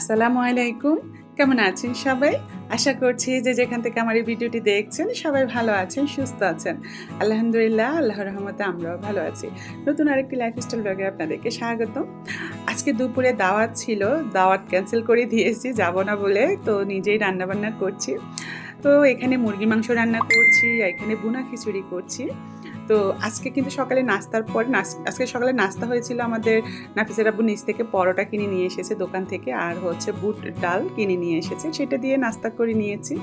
আসসালামু আলাইকুম। কেমন আছেন সবাই? আশা করছি যে যেখান থেকে আমার এই ভিডিওটি দেখছেন, সবাই ভালো আছেন, সুস্থ আছেন। আলহামদুলিল্লাহ আল্লাহ রহমতে আমরাও ভালো আছি। নতুন আরেকটি লাইফস্টাইল ব্লগে আপনাদেরকে স্বাগতম। আজকে দুপুরে দাওয়াত ছিল, দাওয়াত ক্যান্সেল করে দিয়েছি, যাব না বলে তো নিজেই রান্নাবান্না করছি। তো এখানে মুরগি মাংস রান্না করছি এখানে বুনা খিচুড়ি করছি। তো আজকে কিন্তু সকালে নাস্তার পর আজকে সকালে নাস্তা হয়েছিল আমাদের নাফিসের আব্বু নিচ থেকে পরোটা কিনে নিয়ে এসেছে দোকান থেকে, আর হচ্ছে বুট ডাল কিনে নিয়ে এসেছে, সেটা দিয়ে নাস্তা করে নিয়েছি।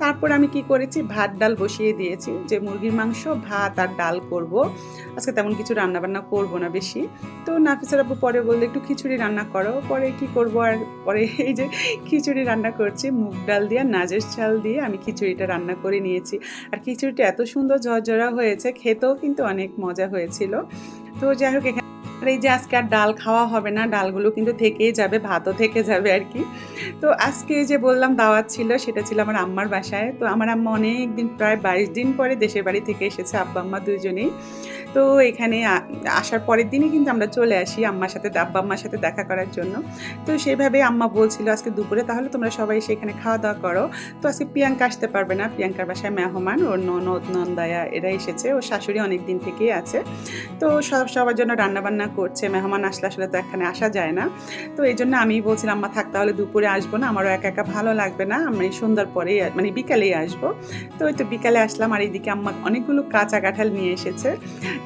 তারপর আমি কি করেছি, ভাত, ডাল বসিয়ে দিয়েছি, যে মুরগির মাংস, ভাত আর ডাল করব। আজকে তেমন কিছু রান্না বান্না করব না বেশি। তো নাফিসের আব্বু পরে বলল, একটু খিচুড়ি রান্না করো। পরে কি করব আর, পরে এই যে খিচুড়ি রান্না করছি, মুগ ডাল দিয়ে নাজের চাল দিয়ে আমি খিচুড়িটা রান্না করে নিয়েছি। আর খিচুড়িটা এত সুন্দর ঝরঝরা হয়েছে, খেতেও কিন্তু অনেক মজা হয়েছিল। তো যাই হোক, এখানে এই যে আজকে আর ডাল খাওয়া হবে না, ডালগুলো কিন্তু থেকেই যাবে, ভাতও থেকে যাবে আর কি। তো আজকে যে বললাম দাওয়াত ছিল, সেটা ছিল আমার আম্মার বাসায়। তো আমার আম্মা অনেক দিন প্রায় বাইশ দিন পরে দেশের বাড়ি থেকে এসেছে, আব্বা, আম্মা দুজনেই তো এখানে আসার পরের দিনই কিন্তু আমরা চলে আসি আম্মার সাথে আব্বা আম্মার সাথে দেখা করার জন্য। তো সেভাবে আম্মা বলছিল আজকে দুপুরে, তাহলে তোমরা সবাই সেখানে খাওয়া দাওয়া করো। তো আজকে প্রিয়াঙ্কা আসতে পারবে না। প্রিয়াঙ্কার বাসায় মেহমান, ওর ননদ, নন্দায়া, এরা এসেছে। ওর শাশুড়ি অনেক দিন থেকেই আছে। তো সব, সবার জন্য রান্নাবান্না করছে। মেহমান আসলে আসলে তো এখানে আসা যায় না। তো এই জন্য আমি বলছিলাম, আম্মা, থাক, তাহলে দুপুরে আসব না। আমারও একা একা ভালো লাগবে না। আমি সন্ধ্যার পরেই মানে বিকালেই আসব। তো ওই তো বিকালে আসলাম। আর এইদিকে আম্মা অনেকগুলো কাঁচা কাঁঠাল নিয়ে এসেছে।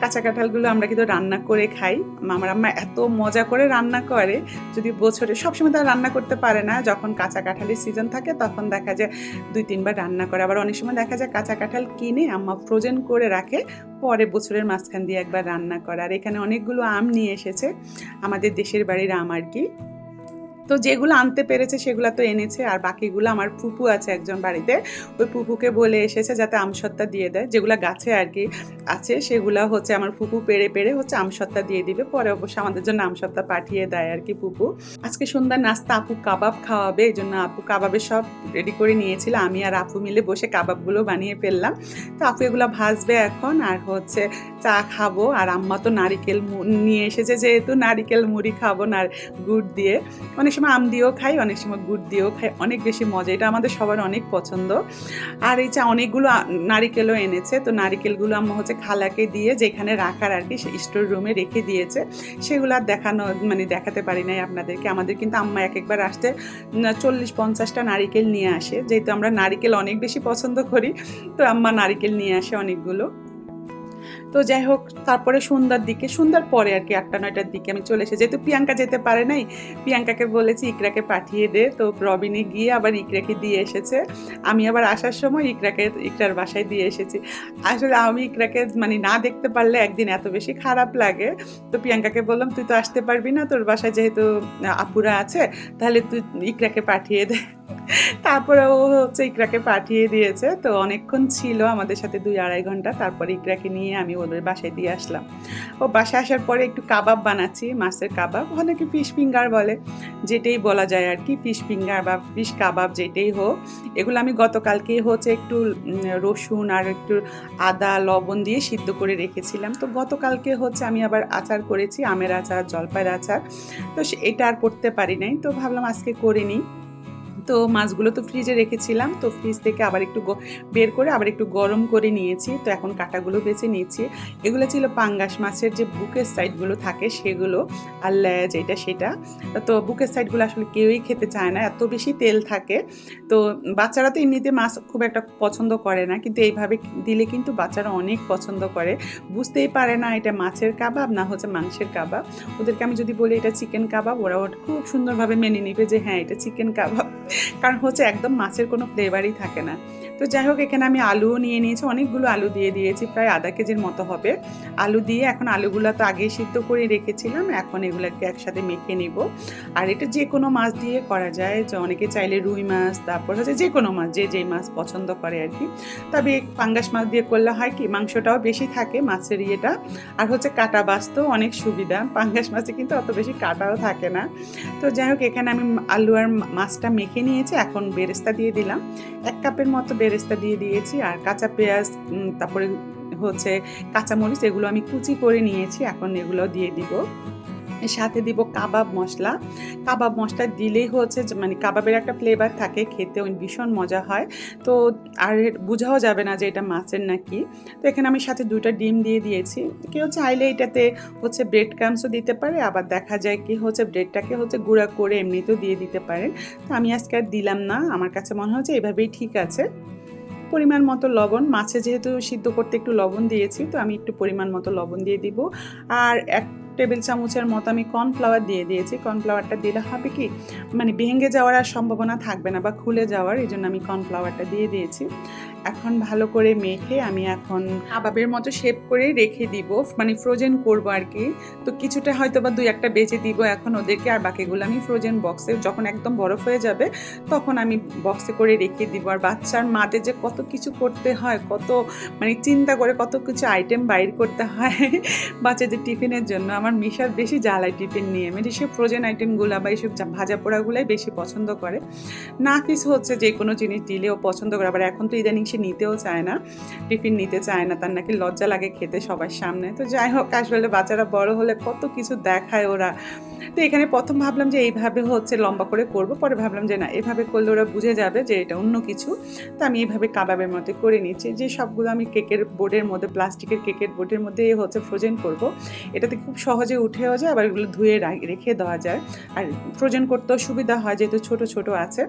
কাঁচা কাঁঠালগুলো আমরা কিন্তু রান্না করে খাই। আমার আম্মা এত মজা করে রান্না করে, যদি বছরে সবসময় তারা রান্না করতে পারে না, যখন কাঁচা কাঁঠালের সিজন থাকে তখন দেখা যায় দুই, তিনবার রান্না করে। আবার অনেক সময় দেখা যায় কাঁচা কাঁঠাল কিনে আম্মা ফ্রোজেন করে রাখে, পরে বছরের মাঝখান দিয়ে একবার রান্না করে। আর এখানে অনেকগুলো আম নিয়ে এসেছে, আমাদের দেশের বাড়ির আম আর কি। তো যেগুলো আনতে পেরেছে সেগুলো তো এনেছে, আর বাকিগুলো আমার ফুপু আছে একজন বাড়িতে। ওই ফুপুকে বলে এসেছে যাতে আমসত্তা দিয়ে দেয়। যেগুলো গাছে আর কি আছে সেগুলো হচ্ছে আমার ফুপু পেরে পেরে হচ্ছে আমসত্তা দিয়ে দিবে। পরে অবশ্য আমাদের জন্য আমসত্তা পাঠিয়ে দেয় আর কি ফুপু। আজকে সন্ধ্যার নাস্তা আপু কাবাব খাওয়াবে, এই জন্য আপু কাবাবের সব রেডি করে নিয়েছিল। আমি আর আপু মিলে বসে কাবাবগুলো বানিয়ে ফেললাম। তো আপু এগুলো ভাজবে এখন আর হচ্ছে চা খাব। আর আম্মা তো নারিকেল নিয়ে এসেছে যেহেতু নারিকেল মুড়ি খাব না গুড় দিয়ে। অনেক সময় আম দিয়েও খাই, অনেক সময় গুড় দিয়েও খাই, অনেক বেশি মজা। এটা আমাদের সবার অনেক পছন্দ। আর এই যে অনেকগুলো নারিকেলও এনেছে, তো নারিকেলগুলো আম্মা হচ্ছে খালাকে দিয়ে যেখানে রাখার আর কি স্টোর রুমে রেখে দিয়েছে। সেগুলো আর দেখানো মানে দেখাতে পারি নাই আপনাদেরকে। আমাদের কিন্তু আম্মা এক একবার আসতে চল্লিশ পঞ্চাশটা নারিকেল নিয়ে আসে। যেহেতু আমরা নারিকেল অনেক বেশি পছন্দ করি, তো আম্মা নারিকেল নিয়ে আসে অনেকগুলো। তো যাই হোক, তারপরে সন্ধ্যার দিকে, সন্ধ্যার পরে আর কি আটটা, নয়টার দিকে আমি চলে এসে যেহেতু প্রিয়াঙ্কা যেতে পারে নাই, প্রিয়াঙ্কাকে বলেছি ইকরাকে পাঠিয়ে দে। তো রবিনে গিয়ে আবার ইকরাকে দিয়ে এসেছে। আমি আবার আসার সময় ইকরাকে, ইকরার বাসায় দিয়ে এসেছি। আসলে আমি ইকরাকে মানে না দেখতে পারলে একদিন এত বেশি খারাপ লাগে। তো প্রিয়াঙ্কাকে বললাম, তুই তো আসতে পারবি না, তোর বাসায় যেহেতু আপুরা আছে, তাহলে তুই ইকরাকে পাঠিয়ে দে। তারপরে ও হচ্ছে ইকরাকে পাঠিয়ে দিয়েছে। তো অনেকক্ষণ ছিল আমাদের সাথে দুই আড়াই ঘণ্টা। তারপরে ইকরাকে নিয়ে আমি ওদের বাসায় দিয়ে আসলাম। ও বাসায় আসার পরে একটু কাবাব বানাচ্ছি, মাছের কাবাব। অনেকে ফিশ ফিঙ্গার বলে, যেটাই বলা যায় আর কি ফিশ ফিঙ্গার বা ফিশ কাবাব যেটাই হোক। এগুলো আমি গতকালকে হচ্ছে একটু রসুন আর একটু আদা, লবণ দিয়ে সিদ্ধ করে রেখেছিলাম। তো গতকালকে হচ্ছে আমি আবার আচার করেছি, আমের আচার, জলপাইয়ের আচার। তো এটা আর করতে পারি নাই। তো ভাবলাম আজকে করে নিই। তো মাছগুলো তো ফ্রিজে রেখেছিলাম, তো ফ্রিজ থেকে আবার একটু বের করে আবার একটু গরম করে নিয়েছি। তো এখন কাটাগুলো বেছে নিয়েছি। এগুলো ছিল পাঙ্গাস মাছের যে বুকের সাইডগুলো থাকে সেগুলো আর ল্যাজ এটা সেটা। তো বুকের সাইডগুলো আসলে কেউই খেতে চায় না, এত বেশি তেল থাকে। তো বাচ্চারা তো এমনিতে মাছ খুব একটা পছন্দ করে না, কিন্তু এইভাবে দিলে কিন্তু বাচ্চারা অনেক পছন্দ করে। বুঝতেই পারে না এটা মাছের কাবাব না হচ্ছে মাংসের কাবাব। ওদেরকে আমি যদি বলি এটা চিকেন কাবাব ওরা খুব সুন্দরভাবে মেনে নিবে যে হ্যাঁ এটা চিকেন কাবাব। কারণ হচ্ছে একদম মাছের কোনো ফ্লেভারই থাকে না। তো যাই হোক, এখানে আমি আলুও নিয়ে নিয়েছি, অনেকগুলো আলু দিয়ে দিয়েছি, প্রায় আধা কেজির মতো হবে। আলু দিয়ে এখন আলুগুলো তো আগেই সিদ্ধ করে রেখেছিলাম, এখন এগুলোকে একসাথে মেখে নিব। আর এটা যে কোনো মাছ দিয়ে করা যায়, যে অনেকে চাইলে রুই মাছ, তারপর হচ্ছে যে কোনো মাছ, যে যেই মাছ পছন্দ করে আর কি। তবে পাঙ্গাস মাছ দিয়ে করলে হয় কি, মাংসটাও বেশি থাকে মাছের ইয়েটা আর হচ্ছে কাটা বাঁচতেও অনেক সুবিধা, পাঙ্গাস মাছে কিন্তু অত বেশি কাটাও থাকে না। তো যাই হোক, এখানে আমি আলু আর মাছটা মেখে নিয়েছি, এখন বেরেস্তা দিয়ে দিলাম। এক কাপের মতো বেরেস্তা দিয়ে দিয়েছি, আর কাঁচা পেঁয়াজ তারপরে হচ্ছে কাঁচামরিচ, এগুলো আমি কুচি করে নিয়েছি, এখন এগুলো দিয়ে দিব। সাথে দিব কাবাব মশলা। কাবাব মশলা দিলেই হচ্ছে মানে কাবাবের একটা ফ্লেভার থাকে, খেতে ভীষণ মজা হয়। তো আর বোঝাও যাবে না যে এটা মাছের নাকি। তো এখানে আমি সাথে দুটো ডিম দিয়ে দিয়েছি। কেউ চাইলে এটাতে হচ্ছে ব্রেড ক্রামসও দিতে পারে, আবার দেখা যায় কি হচ্ছে ব্রেডটাকে হচ্ছে গুঁড়া করে এমনিতেও দিয়ে দিতে পারেন। তো আমি আজকে আর দিলাম না, আমার কাছে মনে হচ্ছে এভাবেই ঠিক আছে। পরিমাণ মতো লবণ, মাছে যেহেতু সিদ্ধ করতে একটু লবণ দিয়েছি, তো আমি একটু পরিমাণ মতো লবণ দিয়ে দিব। আর এক টেবিল চামচের মতো আমি কর্নফ্লাওয়ার দিয়ে দিয়েছি। কর্নফ্লাওয়ারটা দিলে হবে কি? মানে ভেঙে যাওয়ার আর সম্ভাবনা থাকবে না বা খুলে যাওয়ার, এই জন্য আমি কর্নফ্লাওয়ারটা দিয়ে দিয়েছি। এখন ভালো করে মেখে আমি এখন কাবাবের মতো শেপ করে রেখে দিব মানে ফ্রোজেন করব আর কি। তো কিছুটা হয়তো বা দুই একটা বেঁচে দিব এখন ওদেরকে, আর বাকিগুলো আমি ফ্রোজেন বক্সে যখন একদম বরফ হয়ে যাবে, তখন আমি বক্সে করে রেখে দিব। আর বাচ্চার মাদের যে কত কিছু করতে হয়, কত মানে চিন্তা করে কত কিছু আইটেম বাইর করতে হয় বাচ্চাদের টিফিনের জন্য। আমার মিশার বেশি জ্বালায় টিফিন নিয়ে। মানে সে ফ্রোজেন আইটেমগুলো বা এইসব ভাজা পোড়াগুলাই বেশি পছন্দ করে। না কিছু হচ্ছে যে কোনো জিনিস দিলেও পছন্দ করে। আবার এখন তো ইদানিং সে নিতেও চায় না, টিফিন নিতে চায় না, তার নাকি লজ্জা লাগে খেতে সবার সামনে। তো যাই হোক আসলে বাচ্চারা বড় হলে কত কিছু দেখায় ওরা। তো এখানে প্রথম ভাবলাম যে এইভাবে হচ্ছে লম্বা করে করব, পরে ভাবলাম যে না, এভাবে করলে ওরা বুঝে যাবে যে এটা অন্য কিছু। তো আমি এইভাবে কাবাবের মতো করে নিচ্ছি, যে সবগুলো আমি কেকের বোর্ডের মধ্যে, প্লাস্টিকের কেকের বোর্ডের মধ্যে হচ্ছে ফ্রোজেন করব। এটাতে খুব সহজে উঠেও যায়, আবার এগুলো ধুয়ে রেখে দেওয়া যায়। আর ফ্রোজেন করতেও সুবিধা হয়, যেহেতু ছোট ছোট আছে।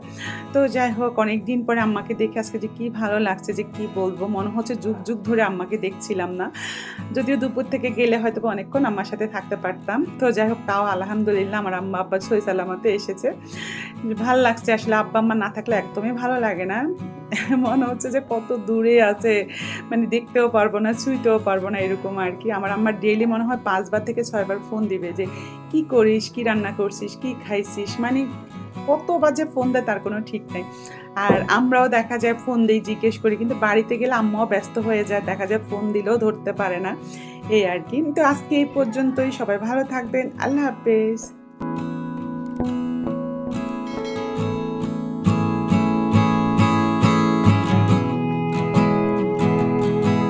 তো যাই হোক অনেক দিন পরে আম্মাকে দেখে আজকে যে কি ভালো লাগছে, যে কি বলব। মনে হচ্ছে যুগ যুগ ধরে আম্মাকে দেখছিলাম না। যদিও দুপুর থেকে গেলে হয়তো অনেকক্ষণ আমার সাথে থাকতে পারতাম। তো যাই হোক, তাও আলহামদুলিল্লাহ আমার আম্মা আব্বা সই সালামতে এসেছে। ভালো লাগছে আসলে আব্বা আম্মা না থাকলে একদমই ভালো লাগে না। মনে হচ্ছে যে কত দূরে আছে মানে দেখতেও পারব না, ছুঁইতেও পারব না এরকম আর কি। আমার আম্মার ডেইলি মনে হয় পাঁচবার থেকে ছয়বার ফোন দিবে যে, কি করিস? কি রান্না করছিস? কি খাইছিস? মানে কত যে ফোন দেয় তার কোনো ঠিক নেই। আর আমরাও দেখা যায় ফোন দিই, জিজ্ঞেস করি, কিন্তু বাড়িতে গেলে আম্মাও ব্যস্ত হয়ে যায়, দেখা যায় ফোন দিলেও ধরতে পারে না। এই আর কি। তো আজকে এই পর্যন্তই। সবাই ভালো থাকবেন। আল্লাহ হাফেজ।